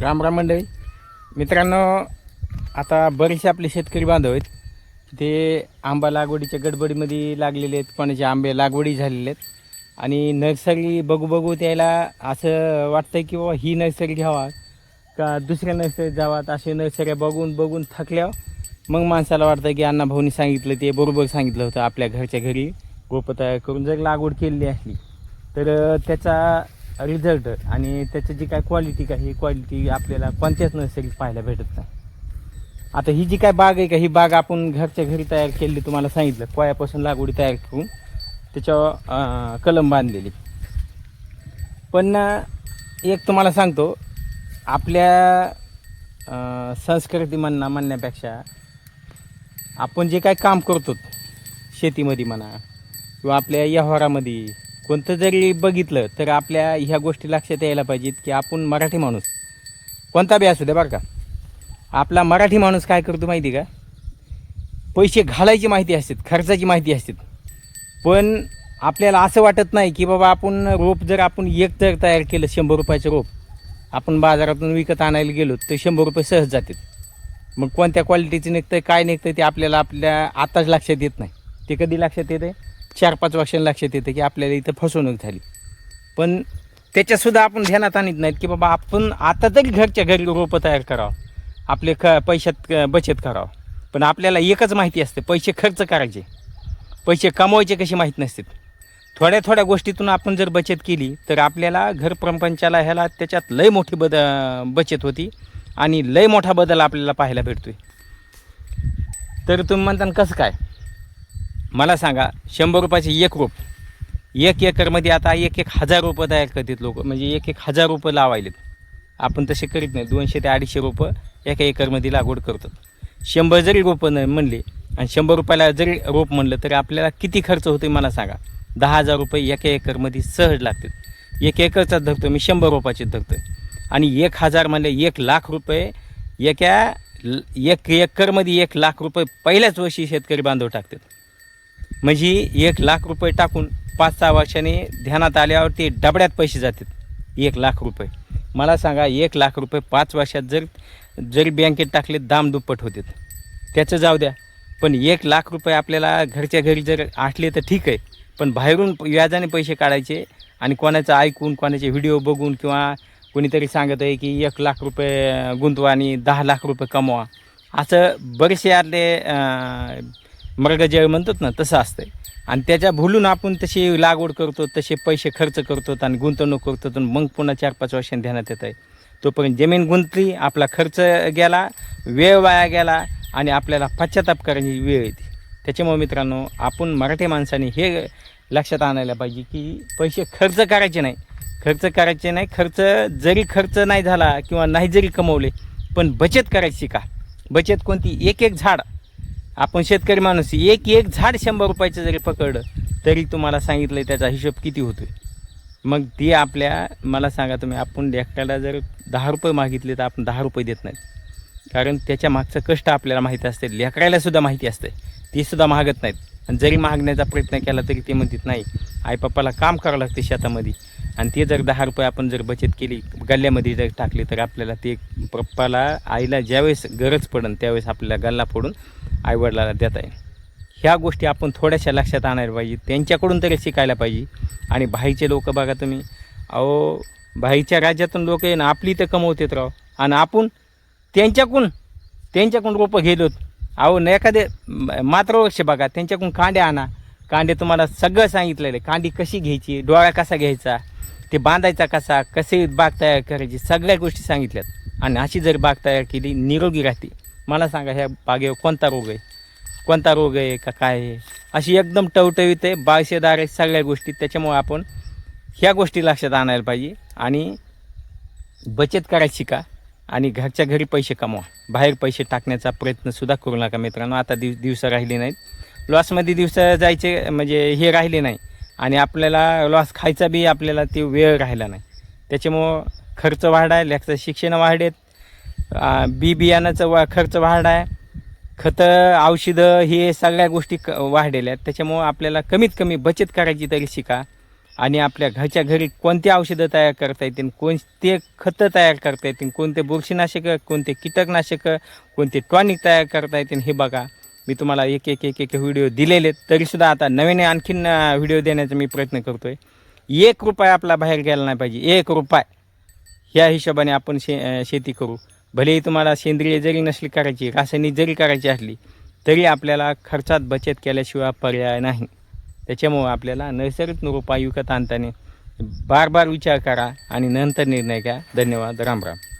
राम राम मंडळी. मित्रांनो आता बरेचसे आपले शेतकरी बांधव आहेत. ते आंबा लागवडीच्या गडबडीमध्ये लागलेले आहेत कोणाचे आंबे लागवडी झालेले आहेत. आणि नर्सरी बघू बघू त्याला असं वाटतं की बाबा ही नर्सरी घ्यावा का दुसऱ्या नर्सरीत जावात. असे नर्सऱ्या बघून बघून थकल्यावर मग माणसाला वाटतं की अण्णा भाऊनी सांगितलं ते बरोबर सांगितलं होतं आपल्या घरच्या घरी. गोप तयार करून जर लागवड केलेली असली तर त्याचा रिझल्ट आणि त्याची जी काय क्वालिटी का ही क्वालिटी आपल्याला कोणत्याच नर्सरीत पाहायला भेटत नाही. आता ही जी काय बाग आहे का ही बाग आपण घरच्या घरी तयार केलेली तुम्हाला सांगितलं कोयापासून लागवडी तयार करून त्याच्यावर कलम बांधलेली. पण एक तुम्हाला सांगतो आपल्या संस्कृती म्हणणं म्हणण्यापेक्षा आपण जे काय काम करतो शेतीमध्ये म्हणा किंवा आपल्या व्यवहारामध्ये कोणतं जरी बघितलं तर आपल्या ह्या गोष्टी लक्षात यायला पाहिजेत की आपण मराठी माणूस. कोणता बी असू दे बरं का. आपला मराठी माणूस काय करतो माहिती का? पैसे घालायची माहिती असते खर्चाची माहिती असते. पण आपल्याला असं वाटत नाही की बाबा आपण रोप जर आपण एक जर तयार केलं शंभर रुपयाचं रोप आपण बाजारातून विकत आणायला गेलो तर शंभर रुपये सहज जातात. मग कोणत्या क्वालिटीचं निघतं काय निघतं ते आपल्याला आपल्या आताच लक्षात येत नाही. ते कधी लक्षात येते चार पाच वर्षांनी लक्षात येतं की आपल्याला इथं फसवणूक झाली. पण त्याच्यासुद्धा आपण ध्यानात आणत नाहीत की बाबा आपण आता तरी घरच्या घरी रोपं तयार करावं. आपले ख पैशात क- बचत करावं. पण आपल्याला एकच माहिती असते पैसे खर्च करायचे. पैसे कमवायचे कशी माहीत नसतात. थोड्या थोड्या गोष्टीतून आपण जर बचत केली तर आपल्याला घरप्रपंचाला ह्याला त्याच्यात लय मोठी बद बचत होती आणि लय मोठा बदल आपल्याला पाहायला भेटतो आहे तर तुम्ही म्हणता कसं काय? मला सांगा शंभर रुपयाचे एक रोप एक एकरमध्ये आता एक एक हजार रुपये तयार करतात लोक. म्हणजे एक एक हजार रुपये लावायलेत. आपण तसे करीत नाही. दोनशे ते अडीचशे रोपं एका एकरमध्ये लागवड करतो शंभर जरी रोपं न म्हणले आणि शंभर रुपयाला जरी रोप म्हणलं तरी आपल्याला किती खर्च होतो मला सांगा. दहा हजार रुपये एका एकरमध्ये सहज लागतात. एक एकरचाच धरतो मी शंभर रोपाचे धरतो आणि एक हजार म्हणले एक लाख रुपये एका ल- एक एकरमध्ये एक लाख रुपये पहिल्याच वर्षी शेतकरी बांधव टाकतात. म्हणजे एक लाख रुपये टाकून पाच सहा वर्षाने ध्यानात आल्यावर ते डबड्यात पैसे जातात. एक लाख रुपये. मला सांगा एक लाख रुपये पाच वर्षात जर जरी बँकेत टाकले दाम दुप्पट होतात. त्याचं जाऊ द्या. पण एक लाख रुपये आपल्याला घरच्या घरी जर आठले तर ठीक आहे. पण बाहेरून व्याजाने पैसे काढायचे आणि कोणाचं ऐकून कोणाचे व्हिडिओ बघून किंवा कोणीतरी सांगत आहे की एक लाख रुपये गुंतवा आणि दहा लाख रुपये कमवा. असं बरेचसे यातले मृगजळ म्हणतात ना तसं असतंय. आणि त्याच्या भुलून आपण तशी लागवड करतो तसे पैसे खर्च करतो आणि गुंतवणूक करतो. आणि मग पुन्हा चार पाच वर्षांनी ध्यानात येत आहे तोपर्यंत जमीन गुंतली आपला खर्च गेला वेळ वाया गेला आणि आपल्याला पश्चाताप करायची वेळ येते. त्याच्यामुळे मित्रांनो आपण मराठी माणसाने हे लक्षात आणायला पाहिजे की पैसे खर्च करायचे नाही. खर्च करायचे नाही खर्च जरी खर्च नाही झाला किंवा नाही जरी कमवले पण बचत करायची का? बचत कोणती? एक एक झाड आपण शेतकरी माणूस एक एक झाड शंभर रुपयाचं जरी पकडलं तरी तुम्हाला सांगितलं त्याचा हिशोब किती होतोय? मग ती आपल्या मला सांगा तुम्ही आपण एकट्याला जर दहा रुपये मागितले तर आपण दहा रुपये देत नाही. कारण त्याच्या मागचं कष्ट आपल्याला माहिती असते लेकरायला सुद्धा माहिती असते ती सुद्धा मागत नाहीत. आणि जरी मागण्याचा प्रयत्न केला तरी ते म्हणतात नाही आईपप्पाला काम करावं लागते शेतामध्ये. आणि ते जर दहा रुपये आपण जर बचत केली गल्ल्यामध्ये जर टाकले तर आपल्याला ते पप्पाला आईला ज्यावेळेस गरज पडन त्यावेळेस आपल्याला गल्ला फोडून आईवडिलाला देता येईल. ह्या गोष्टी आपण थोड्याशा लक्षात आणायला पाहिजे. त्यांच्याकडून तरी शिकायला पाहिजे. आणि भाईचे लोक बघा तुम्ही. अहो भाईच्या राज्यातून लोक आहे ना आपली तर कमवतेत राव. आणि आपण त्यांच्याकडून त्यांच्याकडून रोपं गेलोत अहो न एखादे मात्रवक्ष बघा त्यांच्याकडून कांडे आणा. कांडे तुम्हाला सगळं सांगितलेलं आहे. कांडी कशी घ्यायची? डोळा कसा घ्यायचा? ते बांधायचा कसा कसे बाग तयार करायची सगळ्या गोष्टी सांगितल्यात. आणि अशी जर बाग तयार केली निरोगी राहते. मला सांगा ह्या बागेवर कोणता रोग आहे? कोणता रोग आहे का काय आहे? अशी एकदम टवटवीत आहे बागशेदार आहे सगळ्या गोष्टी. त्याच्यामुळे आपण ह्या गोष्टी लक्षात आणायला पाहिजे. आणि बचत करायची शिका. आणि घरच्या घरी पैसे कमवा. बाहेर पैसे टाकण्याचा प्रयत्नसुद्धा करू नका मित्रांनो. आता दिव दिवसं राहिले नाहीत. लॉसमध्ये दिवसं जायचे म्हणजे हे राहिले नाही. आणि आपल्याला लॉस खायचा बी आपल्याला ते वेळ राहिला नाही. त्याच्यामुळं खर्च वाढाय लेखचं शिक्षण वाढेत बी बियाणाचं वा खर्च वाढाय खतं औषधं हे सगळ्या गोष्टी क वाढलेल्या आहेत. त्याच्यामुळं आपल्याला कमीत कमी बचत करायची तरी शिका. आणि आपल्या घरच्या घरी कोणती औषधं तयार करता येतील कोणते खतं तयार करता येतील कोणते बुरशीनाशकं कोणते कीटकनाशकं कोणते टॉनिक तयार करता येतील हे बघा. मी तुम्हाला एक एक एक एक व्हिडिओ दिलेले तरीसुद्धा आता नवीन आणखीन व्हिडिओ देण्याचा मी प्रयत्न करतो आहे एक रुपया आपला बाहेर गेला नाही पाहिजे. एक रुपया. ह्या हिशोबाने आपण शे शेती करू. भलेही तुम्हाला सेंद्रिय जरी नसली करायची रासायनिक जरी करायची असली तरी आपल्याला खर्चात बचत केल्याशिवाय पर्याय नाही. त्याच्यामुळं आपल्याला नैसर्गिक रुपाय विकत आणताना बार बार विचार करा आणि नंतर निर्णय घ्या. धन्यवाद. राम राम.